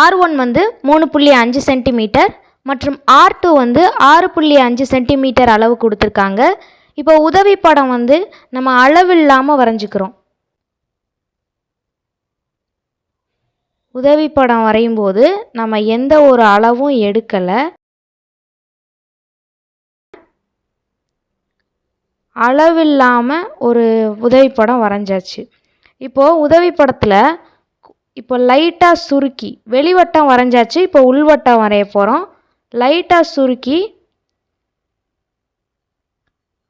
R one வந்து மூணு புள்ளி அஞ்சு சென்டிமீட்டர் மற்றும் ஆர் டூ வந்து ஆறு புள்ளி அஞ்சு சென்டிமீட்டர் அளவு கொடுத்துருக்காங்க. இப்போ உதவி படம் வந்து நம்ம அளவில்லாமல் வரைஞ்சிக்கிறோம். உதவி படம் வரையும் போது நம்ம எந்த ஒரு அளவும் எடுக்கலை. அளவில்லாமல் ஒரு உதவி படம் வரைஞ்சாச்சு. இப்போது உதவி படத்தில் இப்போ லைட்டாக சுருக்கி வெளிவட்டம் வரைஞ்சாச்சு இப்போ உள்வட்டம் வரைய போகிறோம் லைட்டாக சுருக்கி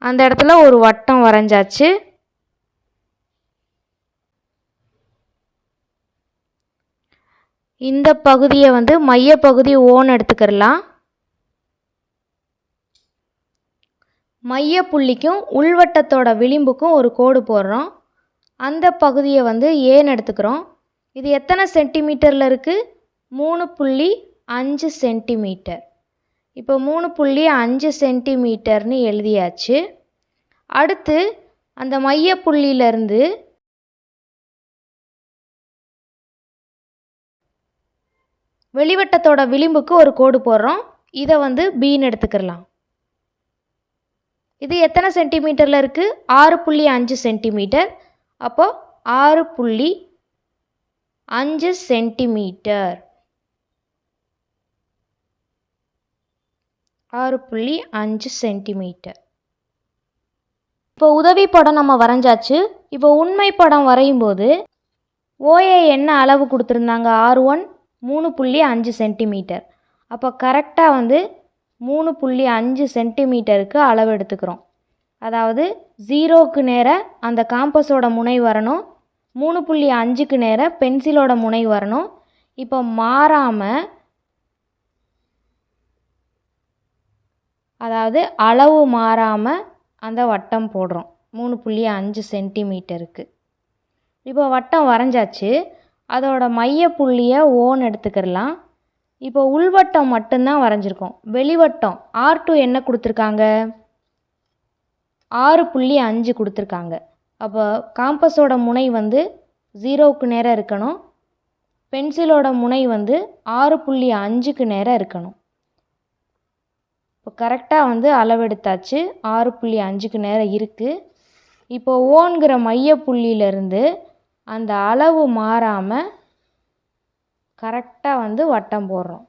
அந்த இடத்துல ஒரு வட்டம் வரைஞ்சாச்சு. இந்த பகுதியை வந்து மையப்பகுதி ஓன் எடுத்துக்கிடலாம். மையப்புள்ளிக்கும் உள்வட்டத்தோட விளிம்புக்கும் ஒரு கோடு போடுறோம். அந்த பகுதியை வந்து ஏன்னு எடுத்துக்கிறோம். இது எத்தனை சென்டிமீட்டரில் இருக்குது மூணு புள்ளி அஞ்சு சென்டிமீட்டர். இப்போ மூணு புள்ளி அஞ்சு சென்டிமீட்டர்னு எழுதியாச்சு. அடுத்து அந்த மையப்புள்ளியிலேருந்து வெளிவட்டத்தோட விளிம்புக்கு ஒரு கோடு போடுறோம். இதை வந்து பீன்னு எடுத்துக்கிடலாம் இது எத்தனை சென்டிமீட்டரில் இருக்குது ஆறு புள்ளி அஞ்சு சென்டிமீட்டர். அப்போது ஆறு புள்ளி அஞ்சு சென்டிமீட்டர். ஆறு புள்ளி அஞ்சு சென்டிமீட்டர். இப்போ உதவி படம் நம்ம வரைஞ்சாச்சு. இப்போ உண்மை படம் வரையும் போது ஓஏ என்ன அளவு கொடுத்துருந்தாங்க? ஆர் ஒன் மூணு புள்ளி அஞ்சு சென்டிமீட்டர். அப்போ கரெக்டாக வந்து மூணு புள்ளி அஞ்சு சென்டிமீட்டருக்கு அளவு எடுத்துக்கிறோம். அதாவது ஜீரோக்கு நேராக அந்த காம்பஸோட முனை வரணும். மூணு புள்ளி அஞ்சுக்கு நேராக பென்சிலோட முனை வரணும். இப்போ மாறாமல் அதாவது அளவு மாறாமல் அந்த வட்டம் போடுறோம். மூணு புள்ளி அஞ்சு சென்டிமீட்டருக்கு. இப்போ வட்டம் வரைஞ்சாச்சு. அதோட மைய புள்ளியை ஓன் எடுத்துக்கிடலாம். இப்போ உள்வட்டம் மட்டும்தான் வரைஞ்சிருக்கோம். வெளிவட்டம் ஆர் டூ என்ன கொடுத்துருக்காங்க? ஆறு புள்ளி அஞ்சு கொடுத்துருக்காங்க. அப்போ காம்பஸோட முனை வந்து ஜீரோவுக்கு நேராக இருக்கணும். பென்சிலோட முனை வந்து ஆறு புள்ளி அஞ்சுக்கு நேராக இருக்கணும். இப்போ கரெக்டாக வந்து அளவெடுத்தாச்சு. ஆறு புள்ளி அஞ்சுக்கு நேரம் இருக்குது இப்போ ஓன்கிற மைய புள்ளியிலேருந்து அந்த அளவு மாறாமல் கரெக்டாக வந்து வட்டம் போடுறோம்.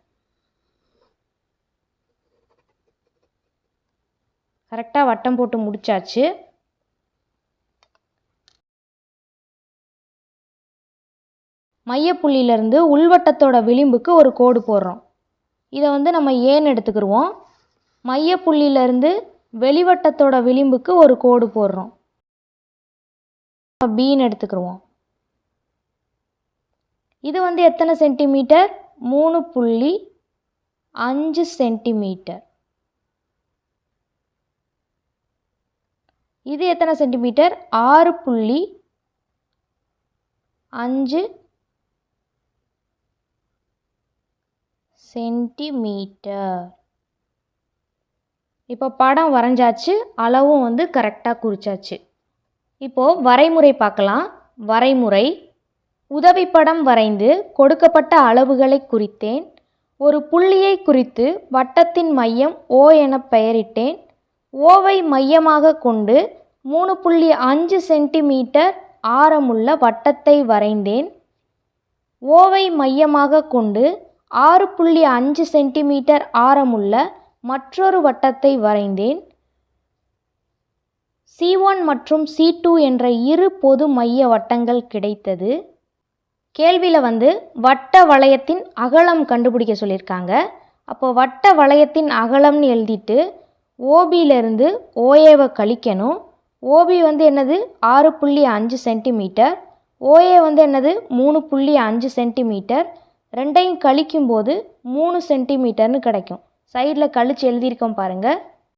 கரெக்டாக வட்டம் போட்டு முடிச்சாச்சு. மையப்புள்ளியிலேருந்து உள்வட்டத்தோட விளிம்புக்கு ஒரு கோடு போடுறோம். இதை வந்து நம்ம ஏன்னு எடுத்துக்கிடுவோம் மையப்புள்ளியிலேருந்து வெளிவட்டத்தோட விளிம்புக்கு ஒரு கோடு போடுறோம். பீன்னு எடுத்துக்கிடுவோம் இது வந்து எத்தனை சென்டிமீட்டர்? மூணு புள்ளி அஞ்சு சென்டிமீட்டர். இது எத்தனை சென்டிமீட்டர்? ஆறு புள்ளி அஞ்சு சென்டிமீட்டர். இப்போ படம் வரைஞ்சாச்சு அளவும் வந்து கரெக்டாக குறிச்சாச்சு. இப்போது வரைமுறை பார்க்கலாம். வரைமுறை உதவி படம் வரைந்து கொடுக்கப்பட்ட அளவுகளை குறித்தேன். ஒரு புள்ளியை குறித்து வட்டத்தின் மையம் ஓ என பெயரிட்டேன். ஓவை மையமாக கொண்டு மூணு புள்ளி அஞ்சு சென்டிமீட்டர் ஆரமுள்ள வட்டத்தை வரைந்தேன். ஓவை மையமாக கொண்டு ஆறு புள்ளி அஞ்சு சென்டிமீட்டர் ஆரமுள்ள மற்றொரு வட்டத்தை வரைந்தேன். சி ஒன் மற்றும் சி டூ என்ற இரு பொது மைய வட்டங்கள் கிடைத்தது. கேள்வியில் வந்து வட்ட வளையத்தின் அகலம் கண்டுபிடிக்க சொல்லியிருக்காங்க. அப்போ வட்ட வளையத்தின் அகலம்னு எழுதிட்டு ஓபியிலேருந்து ஓஏவை கழிக்கணும். ஓபி வந்து என்னது? ஆறு புள்ளி அஞ்சு சென்டிமீட்டர். ஓஏ வந்து என்னது? மூணு புள்ளி அஞ்சு சென்டிமீட்டர். ரெண்டையும் கழிக்கும்போது மூணு சென்டிமீட்டர்னு கிடைக்கும். சைடில் கழிச்சு எழுதியிருக்கோம் பாருங்கள்